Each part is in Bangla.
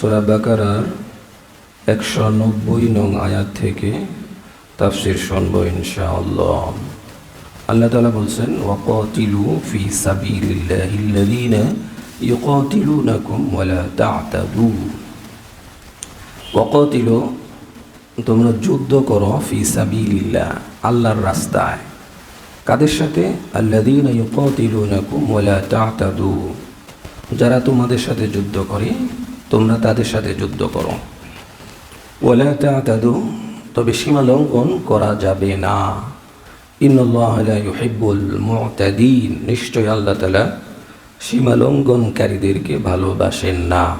সোরা বাকারার একশো নব্বই নং আয়াত থেকে তাফসির শুনব ইনশাআল্লাহ। আল্লাহ তালা বলছেন, ওয়াকাতিলু ফি সাবিলিল্লাহিল্লাযীনা ইউকাতিলুনাকুম ওয়ালা তা'তাদু। ওয়াকাতিলু, তোমরা যুদ্ধ করো ফি সাবিলিল্লাহ, আল্লাহর রাস্তায়। কাদের সাথে? আল্লাযীনা ইউকাতিলুনাকুম ওয়ালা তা'তাদু। যারা তোমাদের সাথে যুদ্ধ করে তোমরা তাদের সাথে যুদ্ধ করো। তা'তাদু, তবে সীমা লঙ্ঘন করা যাবে না। ইন্নাল্লাহ লা ইউহিব্বুল মু'তাদিন, নিশ্চয় আল্লাহ তালা সীমা লঙ্ঘনকারীদেরকে ভালোবাসেন না।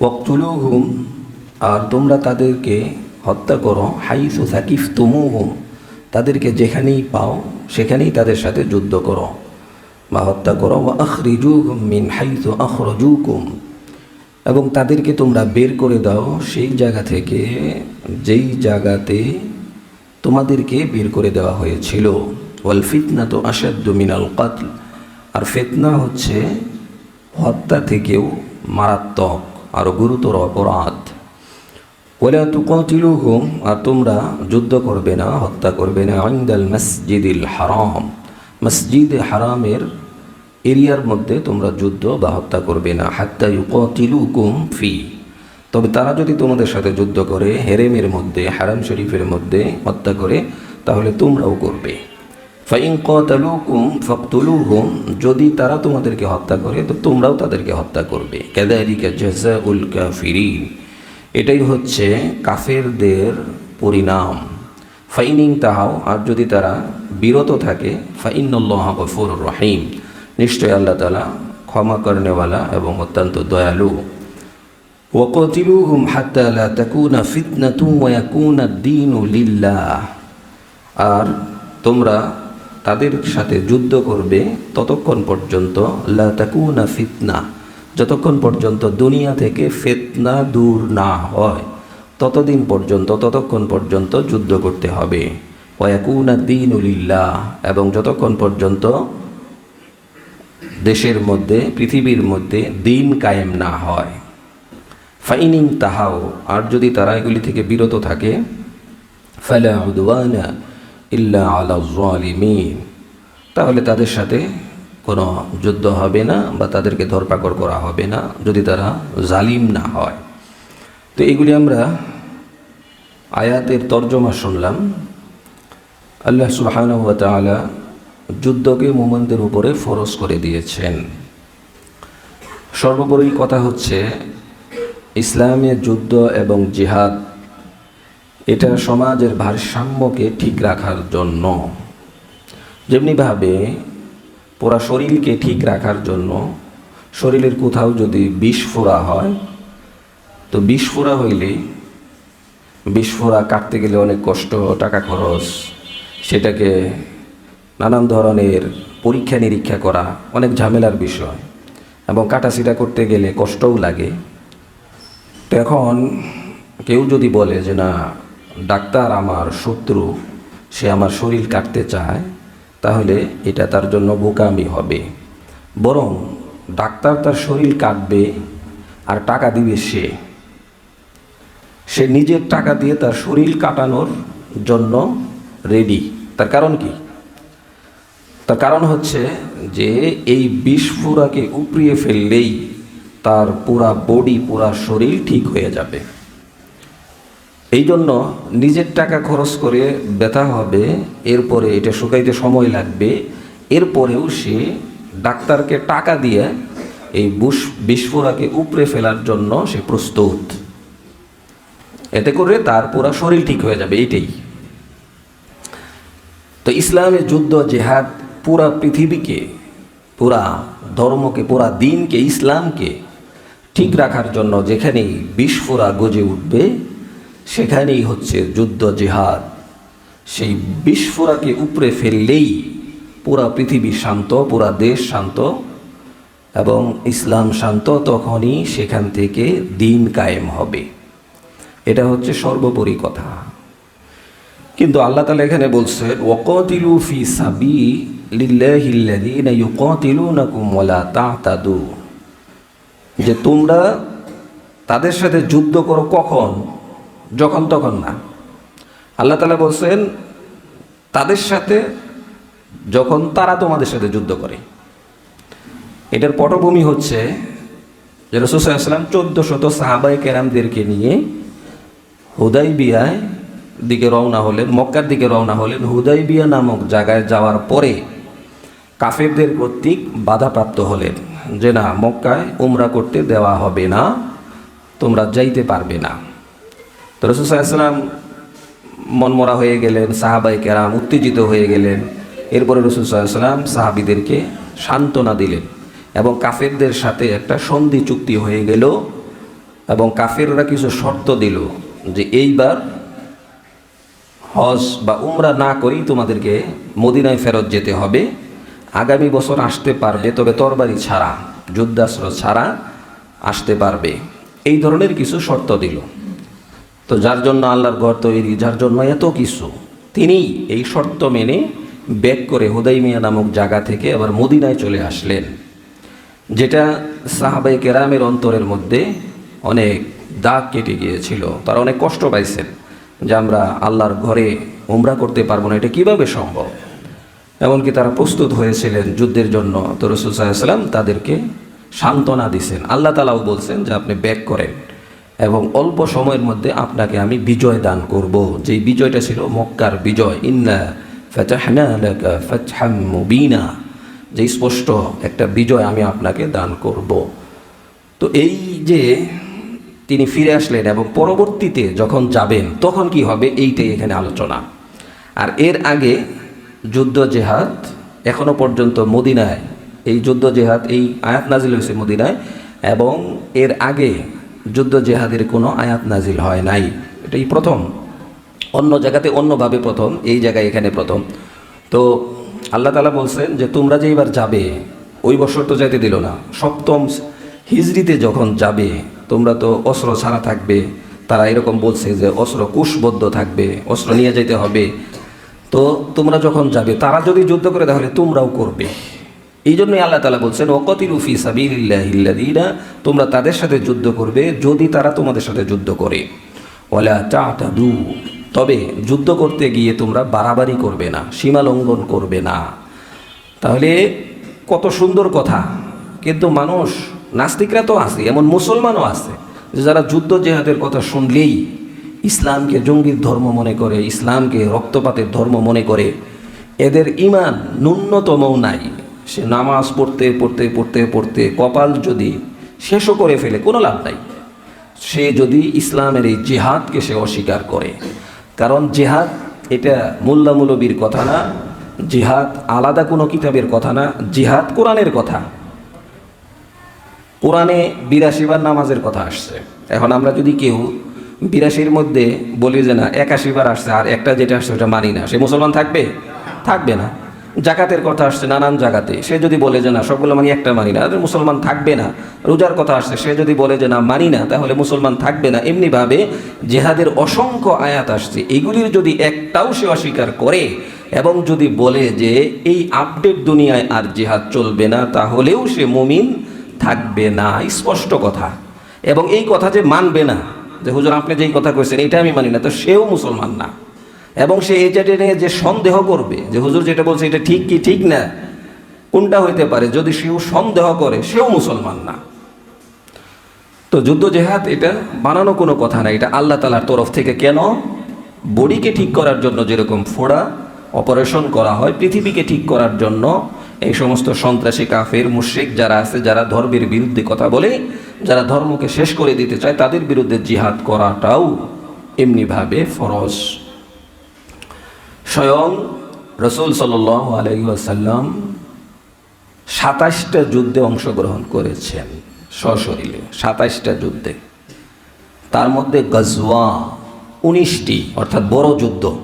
ওয়াক্তুলুহুম, আর তোমরা তাদেরকে হত্যা করো, হাইসু সাকিফ তুমুহুম তাদেরকে যেখানেই পাও, সেখানেই তাদের সাথে যুদ্ধ করো। বা হত্যা করো, ওয়া আখরিজুহুম মিন হাইসু আখরাজুকুম এবং তাদেরকে তোমরা বের করে দাও সেই জায়গা থেকে, যেই জায়গাতে তোমাদেরকে বের করে দেওয়া হয়েছিল। ওয়াল ফিতনা তো আসাদ্দ মিনাল কাতল। আর ফিতনা হচ্ছে হত্যা থেকেও মারাত্মক আরও গুরুতর অপরাধ। ওলা তুকাতিলুহুম, আর তোমরা যুদ্ধ করবে না, হত্যা করবে না। আইন্দাল মসজিদিল হারাম। মসজিদে হারামের এরিয়ার মধ্যে তোমরা যুদ্ধ বা হত্যা করবে না। হাত্তা ইউকাতিলুকুম ফি। তবে তারা যদি তোমাদের সাথে যুদ্ধ করে, হেরেমের মধ্যে, হারাম শরীফের মধ্যে হত্যা করে, তাহলে তোমরাও করবে। ফাইন কতালুকুম ফকতুলুহুম। যদি তারা তোমাদেরকে হত্যা করে, তো তোমরাও তাদেরকে হত্যা করবে। কাদালিকা জাযাউল কাফিরিন। এটাই হচ্ছে কাফেরদের পরিণাম। ফাইনিং তাহাও আর যদি তারা বিরত থাকে, ফাইন্নল্লাহ গফুর রহিম। নিশ্চয় আল্লাহ তালা ক্ষমা করনেওয়ালা এবং অত্যন্ত দয়ালু وقاتلوهم حتى لا تكون فتنة ويكون الدين لله আর তোমরা তাদের সাথে যুদ্ধ করবে ততক্ষণ পর্যন্ত লা তাকুনা ফিতনা যতক্ষণ পর্যন্ত দুনিয়া থেকে ফিতনা দূর না হয় ততদিন পর্যন্ত ততক্ষণ পর্যন্ত যুদ্ধ করতে হবে ওয়াকুনা দিন উলিল্লাহ এবং যতক্ষণ পর্যন্ত দেশের মধ্যে, পৃথিবীর মধ্যে দিন কায়েম না হয়। ফাইনিং তাহাও, আর যদি তারা এগুলি থেকে বিরত থাকে ইল্লা আলা তাহলে তাদের সাথে কোনো যুদ্ধ হবে না বা তাদেরকে ধরপাকড় করা হবে না, যদি তারা জালিম না হয়। তো এগুলি আমরা আয়াতের তর্জমা শুনলাম। আল্লাহ তাআলা যুদ্ধকে মোমেনদের উপরে ফরজ করে দিয়েছেন। সর্বোপরি কথা হচ্ছে, ইসলামের যুদ্ধ এবং জিহাদ, এটা সমাজের ভারসাম্যকে ঠিক রাখার জন্য। যেমনিভাবে পুরা শরীরকে ঠিক রাখার জন্য, শরীরের কোথাও যদি বিষ ফোড়া হয়, তো বিষ ফোড়া হইলে, বিষ ফোড়া কাটতে গেলে অনেক কষ্ট, টাকা খরচ, সেটাকে নানান ধরনের পরীক্ষা নিরীক্ষা করা অনেক ঝামেলার বিষয় এবং কাটাছিটা করতে গেলে কষ্টও লাগে। তো এখন কেউ যদি বলে যে, না, ডাক্তার আমার শত্রু, সে আমার শরীর কাটতে চায়, তাহলে এটা তার জন্য বোকামি হবে। বরং ডাক্তার তার শরীর কাটবে আর টাকা দিবে সে। সে নিজের টাকা দিয়ে তার শরীর কাটানোর জন্য রেডি তার কারণ কি? তার কারণ হচ্ছে যে এই বিস্ফোরাকে উপড়িয়ে ফেললেই তার পুরা বডি পুরা শরীর ঠিক হয়ে যাবে। এই জন্য নিজের টাকা খরচ করে ব্যথা হবে, এরপরে এটা শুকাইতে সময় লাগবে, এরপরেও সে ডাক্তারকে টাকা দিয়ে এই বুস বিস্ফোরাকে উপড়ে ফেলার জন্য সে প্রস্তুত। এতে করে তার পুরা শরীর ঠিক হয়ে যাবে, এটাই। তো ইসলামের যুদ্ধ, জেহাদ পুরা পৃথিবীকে, পুরা ধর্মকে, পুরা দিনকে, ইসলামকে ঠিক রাখার জন্য যেখানেই বিস্ফোরা গজে উঠবে, সেখানেই হচ্ছে যুদ্ধ জেহাদ। সেই বিস্ফোরাকে উপরে ফেললেই পুরা পৃথিবী শান্ত, পুরা দেশ শান্ত এবং ইসলাম শান্ত, তখনই সেখান থেকে দিন কায়েম হবে। এটা হচ্ছে সর্বোপরি কথা। কিন্তু আল্লাহ তালা এখানে বলছেন, ওয়াকাতিলু ফি সাবি যে তোমরা তাদের সাথে যুদ্ধ করো কখন? যখন তখন না। আল্লাহ তালা বলছেন, তাদের সাথে যখন তারা তোমাদের সাথে যুদ্ধ করে। এটার পটভূমি হচ্ছে যে রসুলাম চোদ্দ শত সাহাবাই কেরামদেরকে নিয়ে হুদাই বিয়ায় দিকে রওনা হলেন, মক্কার দিকে রওনা হলেন। হুদাই বিয়া নামক জায়গায় যাওয়ার পরে কাফেরদের কর্তৃক বাধাপ্রাপ্ত হলেন যে না, মক্কায় উমরা করতে দেওয়া হবে না, তোমরা যাইতে পারবে না। তো রসুলাম মনমরা হয়ে গেলেন সাহাবাই কেরাম উত্তেজিত হয়ে গেলেন। এরপরে রসুল সাল্লাম সাহাবিদেরকে সান্ত্বনা দিলেন এবং কাফেরদের সাথে একটা সন্ধি চুক্তি হয়ে গেল এবং কাফেররা কিছু শর্ত দিল যে এইবার হজ বা উমরা না করেই তোমাদেরকে মদিনায় ফেরত যেতে হবে। আগামী বছর আসতে পারবে, তবে তরবারি ছাড়া, যুদ্ধাস্ত্র ছাড়া আসতে পারবে। এই ধরনের কিছু শর্ত দিল। তো যার জন্য আল্লাহর ঘর তৈরি, যার জন্য এত কিছু তিনি এই শর্ত মেনে ব্যাক করে হুদাইমিয়া নামক জায়গা থেকে আবার মদিনায় চলে আসলেন, যেটা সাহাবাই কেরামের অন্তরের মধ্যে অনেক দাগ কেটে গিয়েছিল। তারা অনেক কষ্ট পাইছেন যে আমরা আল্লাহর ঘরে উমরা করতে পারব না। এটা কীভাবে সম্ভব? এমনকি তারা প্রস্তুত হয়েছিলেন যুদ্ধের জন্য। তো রসুল সাল্লাম তাদেরকে সান্ত্বনা দিছেন। আল্লাহ তালাও বলছেন যে, আপনি ব্যাক করেন এবং অল্প সময়ের মধ্যে আপনাকে আমি বিজয় দান করব। যেই বিজয়টা ছিল মক্কার বিজয়। ইন্না মুবিনা। যে স্পষ্ট একটা বিজয় আমি আপনাকে দান করব। তো এই যে তিনি ফিরে আসলেন এবং পরবর্তীতে যখন যাবেন, তখন কি হবে? এইটাই এখানে আলোচনা। আর এর আগে যুদ্ধ জেহাদ এখনও পর্যন্ত মদিনায়। এই যুদ্ধ জেহাদ, এই আয়াত নাজিল হয়েছে মদিনায় এবং এর আগে যুদ্ধ জেহাদের কোনো আয়াত নাজিল হয় নাই। এটাই প্রথম। অন্য জায়গাতে অন্যভাবে প্রথম, এই জায়গায় এখানে প্রথম। তো আল্লাহ তালা বলছেন যে, তোমরা যে এবার যাবে, ওই বছর তো যাইতে দিল না। সপ্তম হিজড়িতে যখন যাবে, তোমরা তো অস্ত্র ছাড়া থাকবে। তারা এরকম বলছে যে, অস্ত্র কুশবদ্ধ থাকবে, অস্ত্র নিয়ে যেতে হবে। তো তোমরা যখন যাবে, তারা যদি যুদ্ধ করে, তাহলে তোমরাও করবে। এই জন্যই আল্লাহ তালা বলছেন ওকতির উফি সাবিল্লাহিল্লাদিনা তোমরা তাদের সাথে যুদ্ধ করবে, যদি তারা তোমাদের সাথে যুদ্ধ করে। ওলা তবে যুদ্ধ করতে গিয়ে তোমরা বাড়াবাড়ি করবে না, সীমা লঙ্ঘন করবে না। তাহলে কত সুন্দর কথা, কিন্তু মানুষ, নাস্তিকরা তো আছে, এমন মুসলমানও আছে যে যারা যুদ্ধ জেহাদের কথা শুনলেই ইসলামকে জঙ্গির ধর্ম মনে করে, ইসলামকে রক্তপাতের ধর্ম মনে করে। এদের ইমান ন্যূনতমও নাই। সে নামাজ পড়তে পড়তে পড়তে পড়তে কপাল যদি শেষও করে ফেলে, কোনো লাভ নাই। সে যদি ইসলামের এই জেহাদকে সে অস্বীকার করে। কারণ জেহাদ এটা মোল্লা মুলবির কথা না, জিহাদ আলাদা কোনো কিতাবের কথা না, জিহাদ কোরআনের কথা। কোরআনে বিরাশিবার নামাজের কথা আসছে। এখন আমরা যদি কেউ বিরাশির মধ্যে বলি যে না, একাশি বার আসছে, আর একটা যেটা আসছে ওটা মানি না। সে মুসলমান থাকবে? থাকবে না। জাকাতের কথা আসছে নানান জায়গাতে। সে যদি বলে যে না, সবগুলো মানি, একটা মানি না মুসলমান থাকবে না। রোজার কথা আসছে, সে যদি বলে যে না, মানি না, তাহলে মুসলমান থাকবে না। এমনিভাবে জেহাদের অসংখ্য আয়াত আসছে। এগুলির যদি একটাও সে অস্বীকার করে, এবং যদি বলে যে এই আপডেট দুনিয়ায় আর জেহাদ চলবে না, তাহলেও সে মুমিন থাকবে না। স্পষ্ট কথা। এবং এই কথা যে মানবে না যে হুজুর, আপনি যেই কথা কইছেন, এটা আমি মানি না, তো সেও মুসলমান না। এবং সে এটা নিয়ে যে সন্দেহ করবে, যে হুজুর যেটা বলছে এটা ঠিক কি ঠিক না, কোনটা হইতে পারে? যদি সেও সন্দেহ করে, সেও মুসলমান না। তো যুদ্ধ জেহাদ, এটা বানানো কোনো কথা না, এটা আল্লাহ তালার তরফ থেকে কেন? বডিকে ঠিক করার জন্য যেরকম ফোড়া অপারেশন করা হয়, পৃথিবীকে ঠিক করার জন্য এই সমস্ত সন্ত্রাসী, কাফের, মুশ্রিক যারা আছে, যারা ধর্মের বিরুদ্ধে কথা বলে, যারা ধর্মকে শেষ করে দিতে চায়, তাদের বিরুদ্ধে জিহাদ করাটাও এমনিভাবে ফরজ। স্বয়ং রসুল সাল আলহিহাসাল্লাম সাতাশটা যুদ্ধে অংশগ্রহণ করেছেন সশরীরে সাতাশটা যুদ্ধে। তার মধ্যে গজওয়া উনিশটি, অর্থাৎ বড় যুদ্ধ।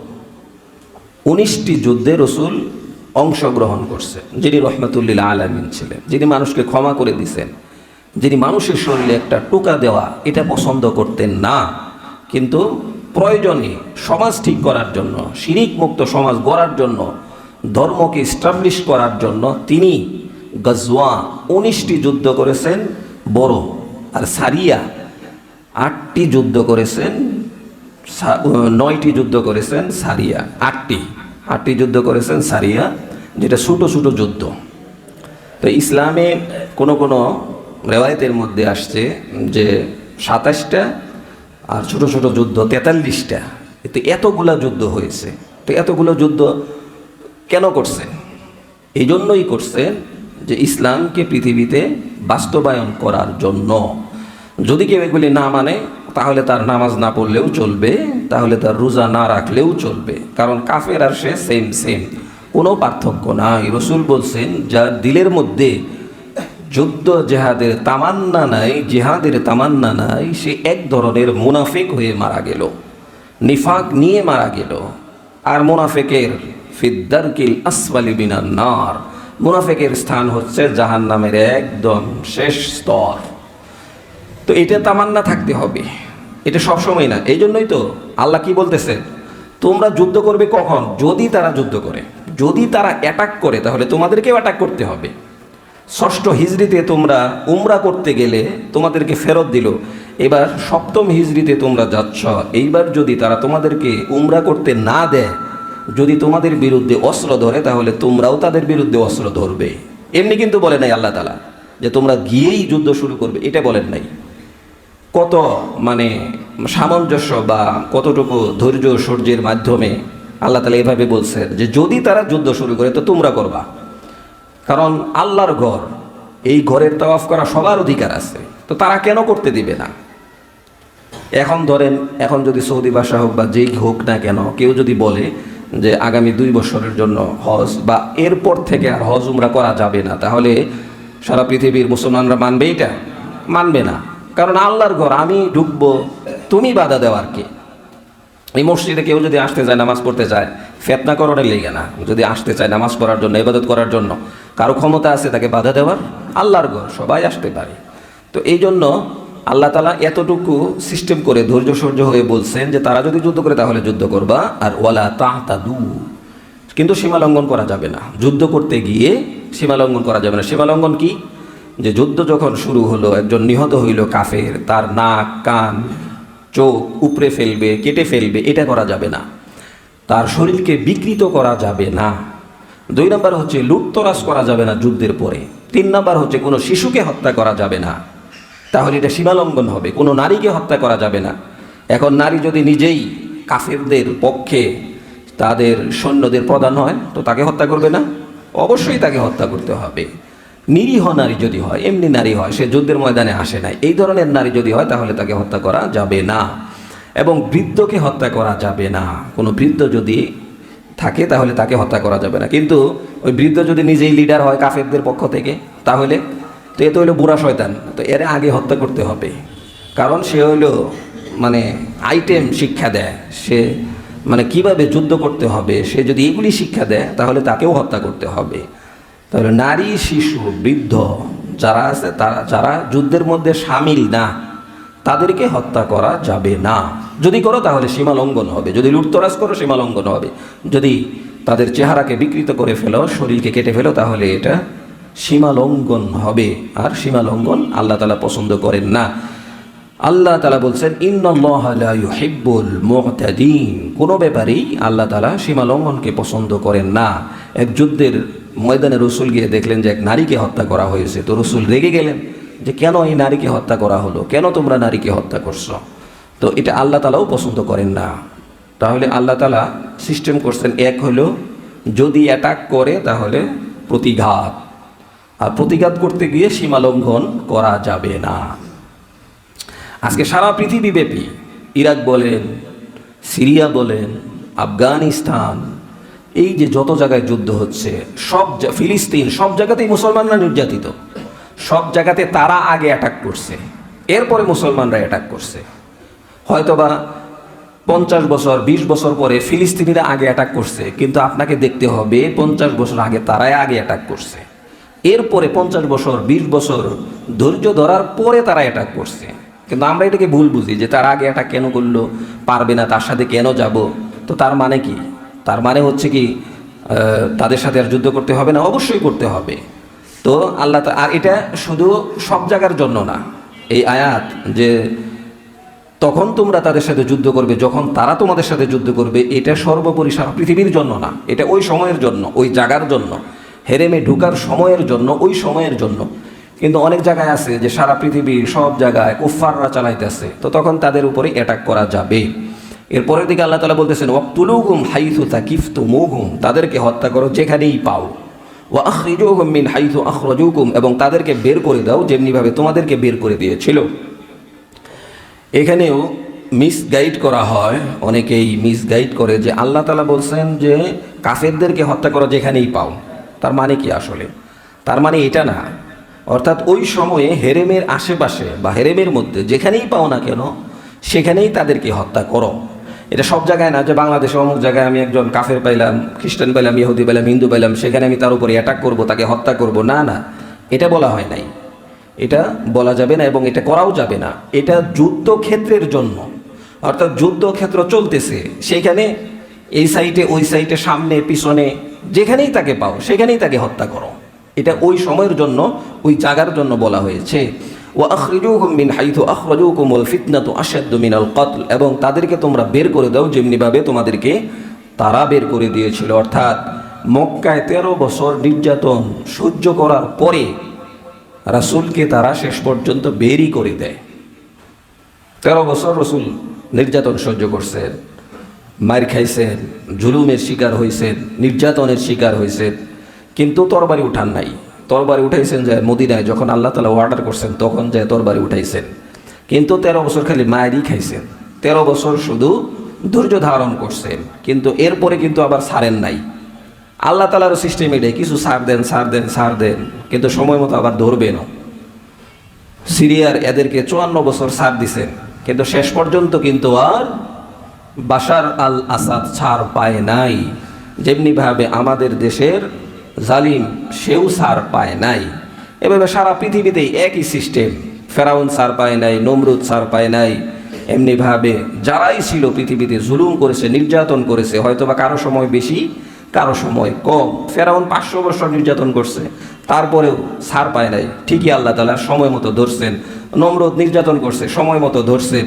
উনিশটি যুদ্ধে রসুল অংশগ্রহণ করছে। যিনি রহমতুল্লিল আলমিন ছিলেন, যিনি মানুষকে ক্ষমা করে দিছেন, যিনি মানুষের শরীরে একটা টোকা দেওয়া, এটা পছন্দ করতেন না। কিন্তু প্রয়োজনে সমাজ ঠিক করার জন্য, শিরিক মুক্ত সমাজ গড়ার জন্য, ধর্মকে স্টাবলিশ করার জন্য তিনি গজওয়া উনিশটি যুদ্ধ করেছেন, বড় আর সারিয়া আটটি যুদ্ধ করেছেন নয়টি যুদ্ধ করেছেন সারিয়া, আটটি। আটটি যুদ্ধ করেছেন সারিয়া, যেটা ছোটো ছোটো যুদ্ধ। তো ইসলামে কোনো কোনো রেওয়ায়তের মধ্যে আসছে যে সাতাশটা আর ছোট ছোট যুদ্ধ তেতাল্লিশটা। এতে এতগুলা যুদ্ধ হয়েছে। তো এতগুলো যুদ্ধ কেন করছেন এই জন্যই করছেন যে ইসলামকে পৃথিবীতে বাস্তবায়ন করার জন্য। যদি কেউ এগুলি না মানে তাহলে তার নামাজ না পড়লেও চলবে, তাহলে তার রোজা না রাখলেও চলবে। কারণ কাফের আর সে সেম সেম কোনো পার্থক্য নাই। রসুল বলছেন যার দিলের মধ্যে যুদ্ধ জেহাদের তামান্না নাই, জেহাদের তামান্না নাই, সে এক ধরনের মুনাফিক হয়ে মারা গেল। নিফাক নিয়ে মারা গেল। আর মুনাফেকের ফিদ্দারকিল আসফালি বিনার নার। মুনাফেকের স্থান হচ্ছে জাহান নামের একদম শেষ স্তর। তো এটা তামান্না থাকতে হবে। এটা সবসময় না। এই জন্যই তো আল্লাহ কি বলতেছে? তোমরা যুদ্ধ করবে কখন? যদি তারা যুদ্ধ করে। যদি তারা অ্যাটাক করে, তাহলে তোমাদেরকেও অ্যাটাক করতে হবে। ষষ্ঠ হিজড়িতে তোমরা উমরা করতে গেলে তোমাদেরকে ফেরত দিল। এবার সপ্তম হিজড়িতে তোমরা যাচ্ছ। এইবার যদি তারা তোমাদেরকে উমরা করতে না দেয়, যদি তোমাদের বিরুদ্ধে অস্ত্র ধরে, তাহলে তোমরাও তাদের বিরুদ্ধে অস্ত্র ধরবে। এমনি কিন্তু বলে নাই আল্লাহ তালা যে তোমরা গিয়েই যুদ্ধ শুরু করবে, এটা বলেন নাই। কত মানে সামঞ্জস্য বা কতটুকু ধৈর্য সূর্যের মাধ্যমে আল্লাহ তালা এভাবে বলছেন যে যদি তারা যুদ্ধ শুরু করে তো তোমরা করবা। কারণ আল্লাহর ঘর, এই ঘরের তাওয়াফ করা সবার অধিকার আছে। তো তারা কেন করতে দিবে না? এখন ধরেন, এখন যদি সৌদি ভাষা হোক বা যেই হোক না কেন, কেউ যদি বলে যে আগামী দুই বছরের জন্য হজ বা এরপর থেকে আর হজ উমরা করা যাবে না, তাহলে সারা পৃথিবীর মুসলমানরা মানবে এটা মানবে না। কারণ আল্লাহর ঘর, আমি ঢুকবো, তুমি বাধা দেওয়ার কে। এই মসজিদে কেউ যদি আসতে চায়, নামাজ পড়তে চায়, ফেতনা করার লেগে না। যদি আসতে চায় নামাজ পড়ার জন্য, ইবাদত করার জন্য, কারও ক্ষমতা আছে তাকে বাধা দেওয়ার, আল্লাহর ঘর, সবাই আসতে পারে। তো এই জন্য আল্লাহ তালা এতটুকু সিস্টেম করে ধৈর্য সহ্য হয়ে বলছেন যে, তারা যদি যুদ্ধ করে, তাহলে যুদ্ধ করবা, আর ওয়ালা তাহতাদু কিন্তু সীমালঙ্ঘন করা যাবে না। যুদ্ধ করতে গিয়ে সীমালঙ্ঘন করা যাবে না। সীমা লঙ্ঘন কি? যে যুদ্ধ যখন শুরু হলো, একজন নিহত হইল কাফের, তার নাক, কান, চোখ উপড়ে ফেলবে, কেটে ফেলবে, এটা করা যাবে না। তার শরীরকে বিকৃত করা যাবে না। দুই নম্বর হচ্ছে লুটতরাজ করা যাবে না যুদ্ধের পরে। তিন নম্বর হচ্ছে কোনো শিশুকে হত্যা করা যাবে না। তাহলে এটা সীমালঙ্ঘন হবে, কোনো নারীকে হত্যা করা যাবে না। এখন নারী যদি নিজেই কাফেরদের পক্ষে তাদের সৈন্যদের প্রধান হয়, তো তাকে হত্যা করবে না? অবশ্যই তাকে হত্যা করতে হবে। নিরীহ নারী যদি হয়, এমনি নারী হয়, সে যুদ্ধের ময়দানে আসে নাই। এই ধরনের নারী যদি হয়, তাহলে তাকে হত্যা করা যাবে না। এবং বৃদ্ধকে হত্যা করা যাবে না। কোনো বৃদ্ধ যদি থাকে, তাহলে তাকে হত্যা করা যাবে না। কিন্তু ওই বৃদ্ধ যদি নিজেই লিডার হয়, কাফেরদের পক্ষ থেকে, তাহলে তো এ তো হইল বুড়া শয়তান। তো এর আগে হত্যা করতে হবে। কারণ সে হইল মানে আইটেম শিক্ষা দেয়। সে মানে কীভাবে যুদ্ধ করতে হবে? সে যদি এগুলি শিক্ষা দেয়, তাহলে তাকেও হত্যা করতে হবে। তাহলে নারী, শিশু, বৃদ্ধ যারা আছে, তারা যারা যুদ্ধের মধ্যে সামিল না, তাদেরকে হত্যা করা যাবে না। যদি করো তাহলে সীমা লঙ্ঘন হবে। যদি লুটতরাজ করো সীমা লঙ্ঘন হবে। যদি তাদের চেহারাকে বিকৃত করে ফেলো, শরীরকে কেটে ফেলো, তাহলে এটা সীমা লঙ্ঘন হবে। আর সীমা লঙ্ঘন আল্লাহ তালা পছন্দ করেন না। আল্লাহ তালা বলছেন ইন্নআল্লাহিব্বুল মুহতাদিন। কোনো ব্যাপারেই আল্লাহ তালা সীমা লঙ্ঘনকে পছন্দ করেন না। এক যুদ্ধের ময়দানে রসুল গিয়ে দেখলেন যে এক নারীকে হত্যা করা হয়েছে। তো রসুল রেগে গেলেন যে কেন এই নারীকে হত্যা করা হলো? কেন তোমরা নারীকে হত্যা করছ? তো এটা আল্লাহ তালাও পছন্দ করেন না। তাহলে আল্লাহ তালা সিস্টেম করছেন, এক হলো যদি অ্যাটাক করে তাহলে প্রতিঘাত। আর প্রতিঘাত করতে গিয়ে সীমা লঙ্ঘন করা যাবে না। আজকে সারা পৃথিবীব্যাপী ইরাক বলেন, সিরিয়া বলেন, আফগানিস্তান এই যে যত জায়গায় যুদ্ধ হচ্ছে, সব ফিলিস্তিন, সব জায়গাতেই মুসলমানরা নির্যাতিত। সব জায়গাতে তারা আগে অ্যাটাক করছে। এরপরে মুসলমানরা অ্যাটাক করছে। হয়তোবা পঞ্চাশ বছর, বিশ বছর পরে ফিলিস্তিনিরা আগে অ্যাটাক করছে, কিন্তু আপনাকে দেখতে হবে পঞ্চাশ বছর আগে তারাই আগে অ্যাটাক করছে। এরপরে পঞ্চাশ বছর, বিশ বছর ধৈর্য ধরার পরে তারা অ্যাটাক করছে। কিন্তু আমরা এটাকে ভুল বুঝি যে তার আগে অ্যাটাক কেন করল, পারবে না, তার সাথে কেন যাব? তো তার মানে কি? তার মানে হচ্ছে কি তাদের সাথে আর যুদ্ধ করতে হবে না, অবশ্যই করতে হবে। তো আল্লাহ আর এটা শুধু সব জায়গার জন্য না, এই আয়াত যে তখন তোমরা তাদের সাথে যুদ্ধ করবে, যখন তারা তোমাদের সাথে যুদ্ধ করবে, এটা সর্বোপরি সারা পৃথিবীর জন্য না, এটা ওই সময়ের জন্য, ওই জায়গার জন্য, হেরেমে ঢুকার সময়ের জন্য, ওই সময়ের জন্য। কিন্তু অনেক জায়গায় আছে যে সারা পৃথিবীর সব জায়গায় কুফাররা চালাইতেছে, তো তখন তাদের উপরে অ্যাটাক করা যাবে এরপরের দিকে আল্লাহ তালা বলতেছেন, ওয়াক্তুলুহুম হাইথু তাকিফতু মুহুম তাদেরকে হত্যা করো যেখানেই পাও। ওয়া আখরিজুহুম মিন হাইথু আখরাজুকুম এবং তাদেরকে বের করে দাও যেমনিভাবে তোমাদেরকে বের করে দিয়েছিল। এখানেও মিসগাইড করা হয়, অনেকেই মিসগাইড করে যে আল্লাহ তালা বলছেন যে কাফেরদেরকে হত্যা করা যেখানেই পাও। তার মানে কি আসলে? তার মানে এটা না। অর্থাৎ ওই সময়ে হেরেমের আশেপাশে বা হেরেমের মধ্যে যেখানেই পাও না কেন, সেখানেই তাদেরকে হত্যা করো। এটা সব জায়গায় না, যে বাংলাদেশে অমুক জায়গায় আমি একজন কাফের পাইলাম, খ্রিস্টান পাইলাম, ইহুদি পাইলাম, হিন্দু পাইলাম, সেখানে আমি তার উপরে অ্যাটাক করব, তাকে হত্যা করব। না না, এটা বলা হয় নাই। এটা বলা যাবে না এবং এটা করাও যাবে না। এটা যুদ্ধক্ষেত্রের জন্য। অর্থাৎ যুদ্ধক্ষেত্র চলতেছে। সেখানে এই সাইটে ওই সাইটে সামনে, পিছনে, যেখানেই তাকে পাও, সেখানেই তাকে হত্যা করো। এটা ওই সময়ের জন্য, ওই জায়গার জন্য বলা হয়েছে। ও আখরিজুকুম মিন হাইথু আখরাজুকুমুল ফিতনাতু আশাদ্দু মিনাল কতল, এবং তাদেরকে তোমরা বের করে দাও যেমনিভাবে তোমাদেরকে তারা বের করে দিয়েছিল। অর্থাৎ মক্কায় তেরো বছর নির্যাতন সহ্য করার পরে রাসূলকে তারা শেষ পর্যন্ত বেরই করে দেয়। তেরো বছর রসুল নির্যাতন সহ্য করছেন, মার খাইছেন, জুলুমের শিকার হয়েছেন নির্যাতনের শিকার হয়েছেন কিন্তু তরবারি উঠান নাই। তরবারি উঠাইছেন যে মদিনায় যখন আল্লাহ তালা অর্ডার করছেন, তখন যায় তরবারি উঠাইছেন। কিন্তু তেরো বছর খালি মায়েরই খাইছেন। তেরো বছর শুধু ধৈর্য ধারণ করছেন। কিন্তু এরপরে কিন্তু আবার সারেন নাই। আল্লাহ তালারও সিস্টেম এটাই, কিছু সার দেন সার দেন সার দেন, কিন্তু সময় মতো আবার ধরবেনও সিরিয়ার এদেরকে চুয়ান্ন বছর সার দিছেন, কিন্তু শেষ পর্যন্ত কিন্তু আর বাশার আল আসাদ ছাড় পায় নাই। যেমনিভাবে আমাদের দেশের জালিম, সেও সার পায় নাই। এভাবে সারা পৃথিবীতেই একই সিস্টেম ফেরাউন সার পায় নাই, নমরুদ সার পায় নাই। এমনিভাবে যারাই ছিল পৃথিবীতে জুলুম করেছে, নির্যাতন করেছে, হয়তোবা কারও সময় বেশি, কারও সময় কম। ফেরাউন পাঁচশো বছর নির্যাতন করছে, তারপরেও সার পায় নাই। ঠিকই আল্লাহ তালা সময় মতো ধরছেন। নমরুদ নির্যাতন করছে, সময় মতো ধরছেন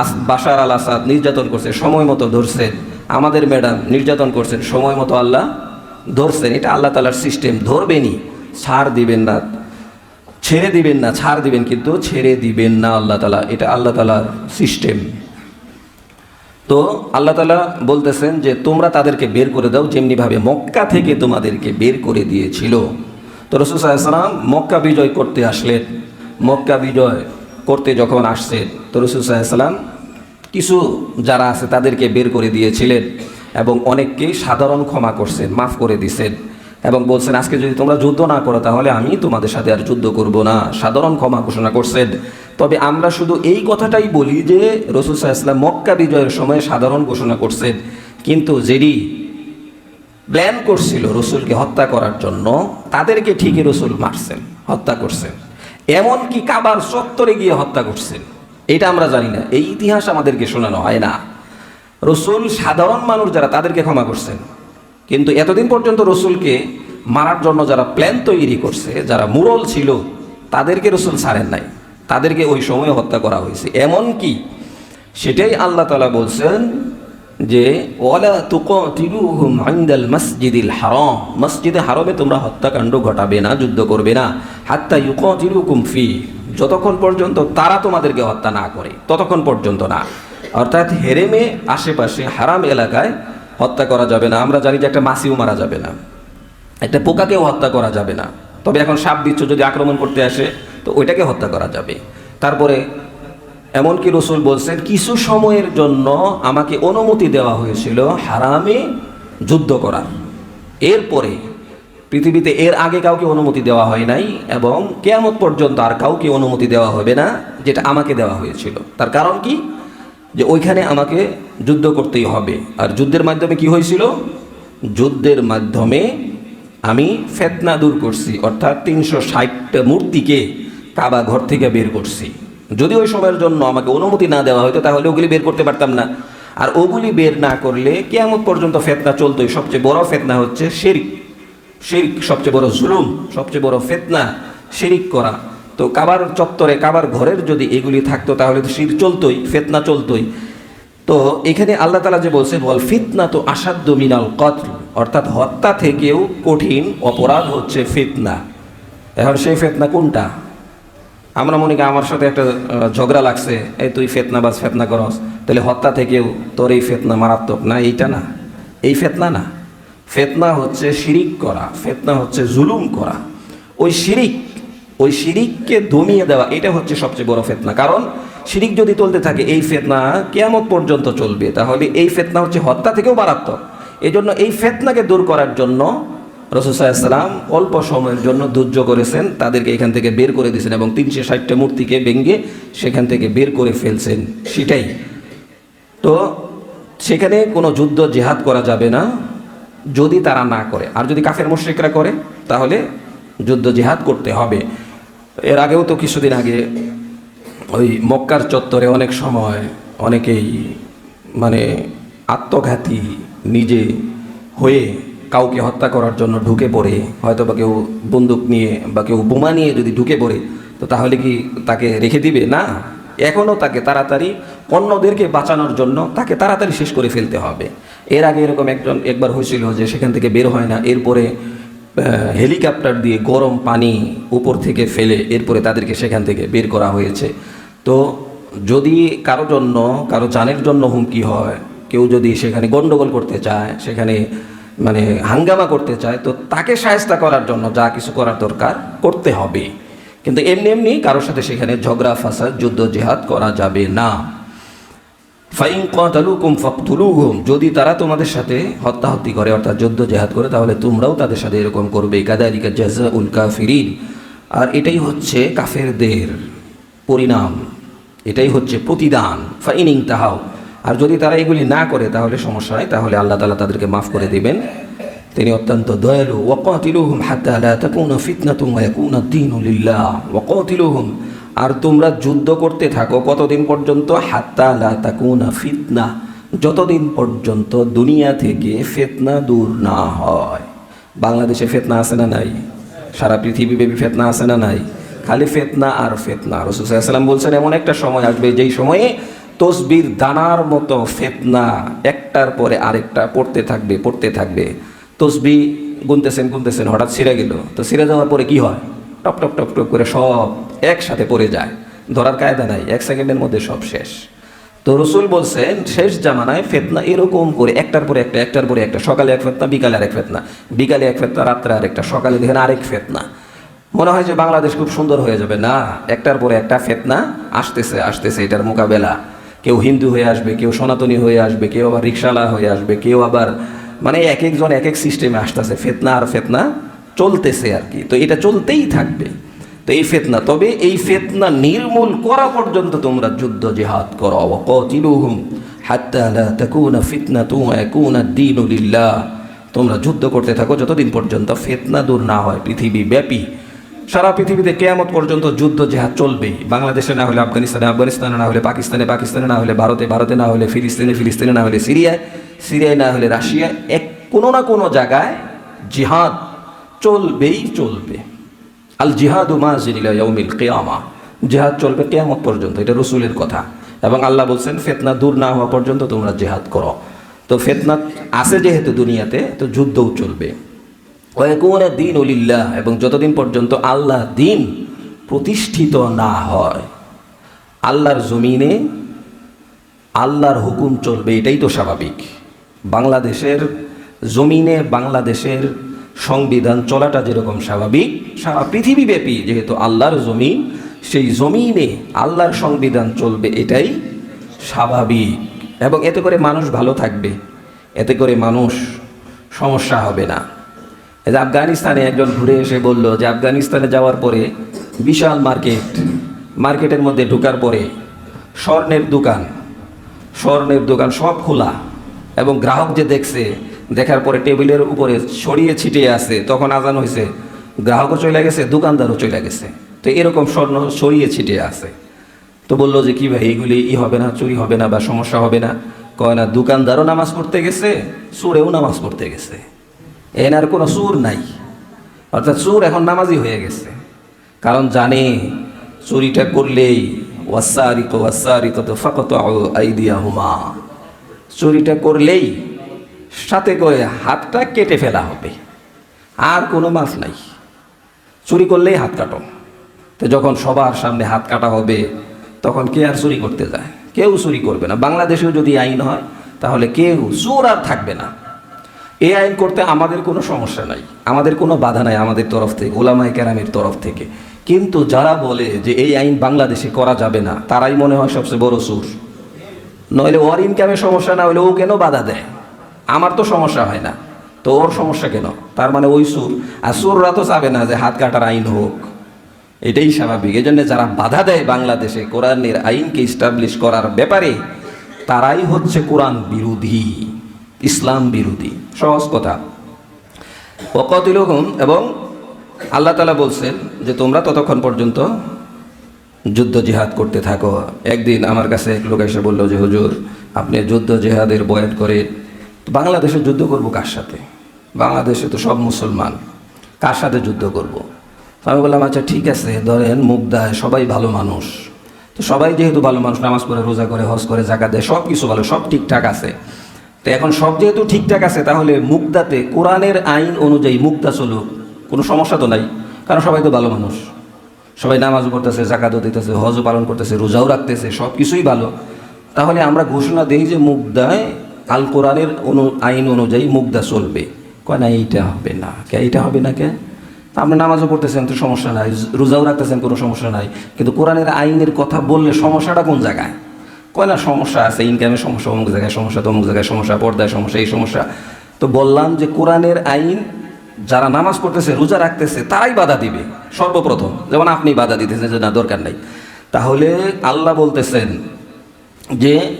আস বাশার আল আসাদ নির্যাতন করছে, সময় মতো ধরছেন আমাদের ম্যাডাম নির্যাতন করছেন, সময় মতো আল্লাহ ধরছেন, এটা আল্লাহ তালার সিস্টেম, ধরবেনই, ছাড় দিবেন না, ছেড়ে দিবেন না, ছাড় দিবেন, কিন্তু ছেড়ে দিবেন না আল্লাহ তালা এটা আল্লাহ তালার সিস্টেম। তো আল্লাহ তালা বলতেছেন যে, তোমরা তাদেরকে বের করে দাও যেমনিভাবে মক্কা থেকে তোমাদেরকে বের করে দিয়েছিল। তো রসুল সাল্লাম মক্কা বিজয় করতে আসলেন। মক্কা বিজয় করতে যখন আসছেন তো রসুল সাল্লাম কিছু যারা আছে তাদেরকে বের করে দিয়েছিলেন। এবং অনেককেই সাধারণ ক্ষমা করছেন, মাফ করে দিছেন এবং বলছেন, আজকে যদি তোমরা যুদ্ধ না করো, তাহলে আমি তোমাদের সাথে আর যুদ্ধ করব না। সাধারণ ক্ষমা ঘোষণা করছেন। তবে আমরা শুধু এই কথাটাই বলি যে, রসুল সাল্লাম মক্কা বিজয়ের সময় সাধারণ ঘোষণা করছেন। কিন্তু যেটি প্ল্যান করছিল রসুলকে হত্যা করার জন্য, তাদেরকে ঠিকই রসুল মারছেন, হত্যা করছেন। এমনকি কাবার চত্বরে গিয়ে হত্যা করছেন। এটা আমরা জানি না। এই ইতিহাস আমাদেরকে শোনানো হয় না। রসুল সাধারণ মানুষ যারা, তাদেরকে ক্ষমা করছেন। কিন্তু এতদিন পর্যন্ত রসুলকে মারার জন্য যারা প্ল্যান তৈরি করছে, যারা মুরল ছিল, তাদেরকে রসুল ছাড়েন নাই। তাদেরকে ওই সময় হত্যা করা হয়েছে। এমন কি সেটাই আল্লাহ তালা বলছেন যে, ওয়ালা তুকুম আইন্দাল মসজিদিল হারাম। মসজিদে হারমে তোমরা হত্যাকাণ্ড ঘটাবে না, যুদ্ধ করবে না। হাত্তা ইউকুম ফি। যতক্ষণ পর্যন্ত তারা তোমাদেরকে হত্যা না করে, ততক্ষণ পর্যন্ত না। অর্থাৎ হেরেমে আশেপাশে হারাম এলাকায় হত্যা করা যাবে না। আমরা জানি যে একটা মাসিও মারা যাবে না। একটা পোকাকেও হত্যা করা যাবে না। তবে এখন সাপ বিচ্ছু যদি আক্রমণ করতে আসে, তো ওইটাকে হত্যা করা যাবে। তারপরে এমনকি রসুল বলছেন, কিছু সময়ের জন্য আমাকে অনুমতি দেওয়া হয়েছিল হারামে যুদ্ধ করার। এরপরে পৃথিবীতে এর আগে কাউকে অনুমতি দেওয়া হয় নাই এবং কেয়ামত পর্যন্ত আর কাউকে অনুমতি দেওয়া হবে না, যেটা আমাকে দেওয়া হয়েছিল। তার কারণ কি? যে ওইখানে আমাকে যুদ্ধ করতেই হবে। আর যুদ্ধের মাধ্যমে কি হয়েছিল? যুদ্ধের মাধ্যমে আমি ফেতনা দূর করছি, অর্থাৎ তিনশো ষাটটা মূর্তিকে কাবা ঘর থেকে বের করছি। যদি ওই সময়ের জন্য আমাকে অনুমতি না দেওয়া হতো তাহলে ওগুলি বের করতে পারতাম না। আর ওগুলি বের না করলে কেমন পর্যন্ত ফেতনা চলতোই। সবচেয়ে বড় ফেতনা হচ্ছে শেরিক। শেরিক সবচেয়ে বড় জুলুম, সবচেয়ে বড় ফেতনা শেরিক করা। তো কাবার চত্বরে, কাবার ঘরের যদি এগুলি থাকতো তাহলে তো শির চলতোই, ফেতনা চলতোই। তো এখানে আল্লাহ তালা যে বলছে, বল ফিতনা তো আসাধ্য মিনাল কত্ল অর্থাৎ হত্যা থেকেও কঠিন অপরাধ হচ্ছে ফিতনা। এখন সেই ফেতনা কোনটা? আমরা মনে করি আমার সাথে একটা ঝগড়া লাগছে, এই তুই ফেতনা বাস, ফেতনা করস, তাহলে হত্যা থেকেও তোর এই ফেতনা মারাত্মক। না, এইটা না, এই ফেতনা না। ফেতনা হচ্ছে শিরিক করা, ফেতনা হচ্ছে জুলুম করা। ওই শিরিক ওই শিরিককে দমিয়ে দেওয়া, এটা হচ্ছে সবচেয়ে বড় ফেতনা। কারণ শিরিক যদি চলতে থাকে, এই ফেতনা কেয়ামত পর্যন্ত চলবে। তাহলে এই ফেতনা হচ্ছে হত্যা থেকেও মারাত্মক। এই জন্য এই ফেতনাকে দূর করার জন্য রসুসাল্লাম অল্প সময়ের জন্য ধৈর্য করেছেন। তাদেরকে এখান থেকে বের করে দিয়েছেন এবং তিনশো ষাটটা মূর্তিকে ভেঙ্গে সেখান থেকে বের করে ফেলছেন। সেটাই। তো সেখানে কোনো যুদ্ধ, জেহাদ করা যাবে না। যদি তারা না করে, আর যদি কাফের মুশ্রিকরা করে, তাহলে যুদ্ধ, জেহাদ করতে হবে। এর আগেও তো কিছুদিন আগে ওই মক্কার চত্বরে অনেক সময় অনেকেই মানে আত্মঘাতী নিজে হয়ে কাউকে হত্যা করার জন্য ঢুকে পড়ে, হয়তো বা কেউ বন্দুক নিয়ে বা কেউ বোমা নিয়ে যদি ঢুকে পড়ে, তো তাহলে কি তাকে রেখে দিবে? না, এখনও তাকে তাড়াতাড়ি অন্যদেরকে বাঁচানোর জন্য তাকে তাড়াতাড়ি শেষ করে ফেলতে হবে। এর আগে এরকম একজন একবার হয়েছিল যে সেখান থেকে বের হয় না, এরপরে হেলিকপ্টার দিয়ে গরম পানি উপর থেকে ফেলে এরপরে তাদেরকে সেখান থেকে বের করা হয়েছে। তো যদি কারও জন্য, কারও জানের জন্য হুমকি হয়, কেউ যদি সেখানে গন্ডগোল করতে চায়, সেখানে মানে হাঙ্গামা করতে চায়, তো তাকে সায়স্তা করার জন্য যা কিছু করার দরকার করতে হবে। কিন্তু এমনি এমনি কারোর সাথে সেখানে ঝগড়া ফাসাদ যুদ্ধ, জেহাদ করা যাবে না। ফাইন কাতালুকুম ফাকতুলুহুম। যদি তারা তোমাদের সাথে হত্যাহত্যি করে, অর্থাৎ যুদ্ধ জেহাদ করে, তাহলে তোমরাও তাদের সাথে এরকম করবে। কাদালিকা জাযাউল কাফিরিন। আর এটাই হচ্ছে কাফেরদের পরিণাম। এটাই হচ্ছে প্রতিদান। ফাইনিং তাহাও আর যদি তারা এগুলি না করে, তাহলে সমস্যা হয় তাহলে আল্লাহ তাআলা তাদেরকে মাফ করে দিবেন। তিনি অত্যন্ত দয়ালু। ওয়াকাতিলুহুম হাত্তা লা তাকুনা ফিতনাতুন ওয়া ইয়াকুনা ad-দীনু লিল্লাহ। ওয়াকাতিলুহুম আর তোমরা যুদ্ধ করতে থাকো কতদিন পর্যন্ত? হাত্তা লা তাকুনা ফিতনা। যতদিন পর্যন্ত দুনিয়া থেকে ফেতনা দূর না হয়। বাংলাদেশে ফেতনা আছে না নাই? সারা পৃথিবী পৃথিবীব্যাপী ফেতনা আছে না নাই? খালি ফেতনা আর ফিতনা। রসুল সাল্লাম বলছেন, এমন একটা সময় আসবে, যেই সময়ে তসবির দানার মতো ফেতনা একটার পরে আরেকটা পড়তে থাকবে পড়তে থাকবে। তসবি গুনতেছেন গুনতেছেন, হঠাৎ ছিঁড়ে গেল। তো ছিঁড়ে যাওয়ার পরে কি হয়? টপ টপ টপ টপ করে সব একসাথে পড়ে যায়। ধরার কায়দা নাই, এক সেকেন্ডের মধ্যে সব শেষ। তো রসুল বলছেন, শেষ জামানায় ফেতনা এরকম করে একটার পরে একটা, একটার পরে একটা, সকালে এক ফেতনা, বিকালে আরেক ফেতনা। বিকালে এক ফেতনা, রাত্রে আরেকটা, সকালে দেখেন আরেক ফেতনা। মনে হয় যে বাংলাদেশ খুব সুন্দর হয়ে যাবে। না, একটার পরে একটা ফেতনা, আসতেছে আসতেছে এটার মোকাবেলা। কেউ হিন্দু হয়ে আসবে, কেউ সনাতনী হয়ে আসবে, কেউ আবার রিক্সালা হয়ে আসবে, কেউ আবার মানে এক একজন এক এক সিস্টেমে আসতেছে, ফেতনা আর ফেতনা। চলতেছে আর কি। তো এটা চলতেই থাকবে। তো এই ফেতনা। তবে এই ফেতনা নির্মূল করা পর্যন্ত তোমরা যুদ্ধ, জিহাদ করো। তোমরা যুদ্ধ করতে থাকো যতদিন পর্যন্ত ফেতনা দূর না হয় পৃথিবী ব্যাপী। সারা পৃথিবীতে কেয়ামত পর্যন্ত যুদ্ধ, জেহাদ চলবেই। বাংলাদেশে না হলে আফগানিস্তানে আফগানিস্তানে না হলে পাকিস্তানে পাকিস্তানে না হলে ভারতে ভারতে না হলে ফিলিস্তিনে ফিলিস্তিনে না হলে সিরিয়ায় সিরিয়ায় না হলে রাশিয়ায়, এক কোনো না কোনো জায়গায় জিহাদ চলবেই চলবে। আল জিহাদু মাজিলা কিয়ামা। জিহাদ চলবে কেয়ামত পর্যন্ত, এটা রসুলের কথা। এবং আল্লাহ বলছেন, ফেতনা দূর না হওয়া পর্যন্ত তোমরা জেহাদ করো। তো ফেতনা আছে যেহেতু দুনিয়াতে, তো যুদ্ধও চলবে। ওয়াকুনা দিন উলিল্লাহ এবং যতদিন পর্যন্ত আল্লাহ দিন প্রতিষ্ঠিত না হয়, আল্লাহর জমিনে আল্লাহর হুকুম চলবে, এটাই তো স্বাভাবিক। বাংলাদেশের জমিনে বাংলাদেশের সংবিধান চলাটা যেরকম স্বাভাবিক সারা পৃথিবীব্যাপী যেহেতু আল্লাহর জমিন সেই জমিনে আল্লাহর সংবিধান চলবে এটাই স্বাভাবিক। এবং এতে করে মানুষ ভালো থাকবে এতে করে মানুষ সমস্যা হবে না। এই যে আফগানিস্তানে একজন ঘুরে এসে বলল যে আফগানিস্তানে যাওয়ার পরে বিশাল মার্কেট মার্কেটের মধ্যে ঢুকার পরে স্বর্ণের দোকান স্বর্ণের দোকান সব খোলা এবং গ্রাহক যে দেখছে দেখার পরে টেবিলের উপরে ছড়িয়ে ছিটিয়ে আছে, তখন আজান হয়েছে গ্রাহকও চলে গেছে, দোকানদারও চলে গেছে। তো এরকম স্বর্ণ ছড়িয়ে ছিটিয়ে আছে। তো বলল যে, কি ভাই, এগুলি ই হবে না, চুরি হবে না বা সমস্যা হবে না? কয়, না, দোকানদারও নামাজ পড়তে গেছে, সুরেও নামাজ পড়তে গেছে। এনার কোনো সুর নাই। অর্থাৎ সুর এখন নামাজি হয়ে গেছে। কারণ জানে, চুরিটা করলেই, ওয়াসারিক ওয়াসারিক তো ফাকত আইদিয়া হুমা চুরিটা করলেই সাথে করে হাতটা কেটে ফেলা হবে। আর কোনো মাছ নাই। চুরি করলেই হাত কাটো। তো যখন সবার সামনে হাত কাটা হবে, তখন কে আর চুরি করতে যায়? কেউ চুরি করবে না। বাংলাদেশেও যদি আইন হয়, তাহলে কেউ চোর আর থাকবে না। এই আইন করতে আমাদের কোনো সমস্যা নাই। আমাদের কোনো বাধা নাই আমাদের তরফ থেকে ওলামাই কেরামের তরফ থেকে। কিন্তু যারা বলে যে এই আইন বাংলাদেশে করা যাবে না, তারাই মনে হয় সবচেয়ে বড় সুর নইলে ওর ইনকামের সমস্যা, না হলে ও কেন বাধা দেয়? আমার তো সমস্যা হয় না। তো ওর সমস্যা কেন? তার মানে ওই সুর। আর সুররা তো চাবে না যে হাত কাটার আইন হোক। এটাই স্বাভাবিক। এই জন্য যারা বাধা দেয় বাংলাদেশে কোরআনের আইনকে ইস্টাবলিশ করার ব্যাপারে, তারাই হচ্ছে কোরআন বিরোধী, ইসলাম বিরোধী। সহজ কথা। ওকতিলহুম এবং আল্লাহ তালা বলছেন যে, তোমরা ততক্ষণ পর্যন্ত যুদ্ধ জিহাদ করতে থাকো। একদিন আমার কাছে এক লোক এসে বলল যে, হুজুর, আপনি যুদ্ধ জিহাদের বয়ান করে বাংলাদেশে যুদ্ধ করব কার সাথে? বাংলাদেশে তো সব মুসলমান। কার সাথে যুদ্ধ করব। আমি বললাম আচ্ছা ঠিক আছে, ধরেন মুগদায় সবাই ভালো মানুষ। তো সবাই যেহেতু ভালো মানুষ, নামাজ পড়ে, রোজা করে, হজ করে জাকা দেয়, সব কিছু ভালো, সব ঠিকঠাক আছে। তো এখন সব যেহেতু ঠিকঠাক আছে, তাহলে মুগদাতে কোরআনের আইন অনুযায়ী মুগদা চলুক, কোনো সমস্যা তো নাই। কারণ সবাই তো ভালো মানুষ। সবাই নামাজও করতেছে জাকাতও দিতেছে, হজও পালন করতেছে, রোজাও রাখতেছে, সব কিছুই ভালো। তাহলে আমরা ঘোষণা দিই যে মুগদায় আল কোরআনের অনু, আইন অনুযায়ী মুগদা চলবে। কয়, না, এইটা হবে না। কে, এইটা হবে না কে? তা আপনি নামাজও পড়তেছেন, তো সমস্যা নাই। রোজাও রাখতেছেন, কোনো সমস্যা নাই। কিন্তু কোরআনের আইনের কথা বললে সমস্যাটা কোন জায়গায়? কয়, না, সমস্যা আছে ইনকামের সমস্যা, অমুক জায়গায় সমস্যা, তমুক জায়গায় সমস্যা, পর্দায় সমস্যা, এই সমস্যা। তো বললাম যে কোরআনের আইন যারা নামাজ পড়তেছে, রোজা রাখতেছে, তারাই বাধা দিবে, সর্বপ্রথম। যেমন আপনি বাধা দিতেছেন যে, না, দরকার নাই। তাহলে আল্লাহ বলতেছেন যে,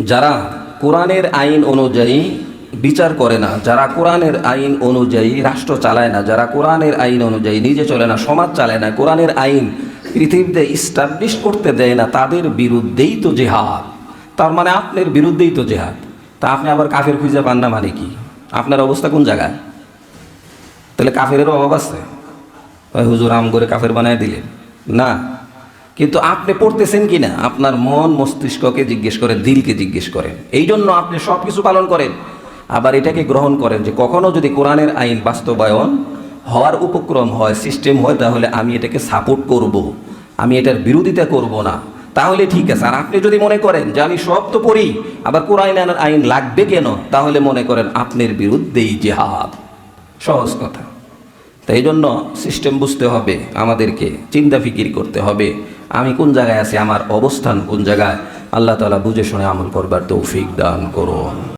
যারা কোরআনের আইন অনুযায়ী বিচার করে না, যারা কোরআনের আইন অনুযায়ী রাষ্ট্র চালায় না, যারা কোরআনের আইন অনুযায়ী নিজে চলে না, সমাজ চালায় না, কোরআনের আইন পৃথিবীতে ইস্টাবলিশ করতে দেয় না, তাদের বিরুদ্ধেই তো জেহাদ। তার মানে আপনার বিরুদ্ধেই তো জেহাদ। তা আপনি আবার কাফের খুঁজে পান না মানে কি? আপনার অবস্থা কোন জায়গায়? তাহলে কাফের অভাব আছে। হুজুর আম করে কাফের বানায় দিলেন। না কিন্তু আপনি পড়তেছেন কি না আপনার মন মস্তিষ্ককে জিজ্ঞেস করেন দিলকে জিজ্ঞেস করেন এই জন্য আপনি সব কিছু পালন করেন। আবার এটাকে গ্রহণ করেন যে, কখনো যদি কোরআনের আইন বাস্তবায়ন হওয়ার উপক্রম হয়, সিস্টেম হয়, তাহলে আমি এটাকে সাপোর্ট করব। আমি এটার বিরোধিতা করব না। তাহলে ঠিক আছে। আর আপনি যদি মনে করেন যে, আমি সব তো পড়ি, আবার কোরআন আইন লাগবে কেন? তাহলে মনে করেন আপনার বিরুদ্ধেই জেহাদ। সহজ কথা। তাই জন্য সিস্টেম বুঝতে হবে আমাদেরকে, চিন্তা ফিকির করতে হবে। আমি কোন জায়গায় আছি? আমার অবস্থান কোন জায়গায়? আল্লাহ তালা বুঝে শুনে আমল করবার তৌফিক দান করুন।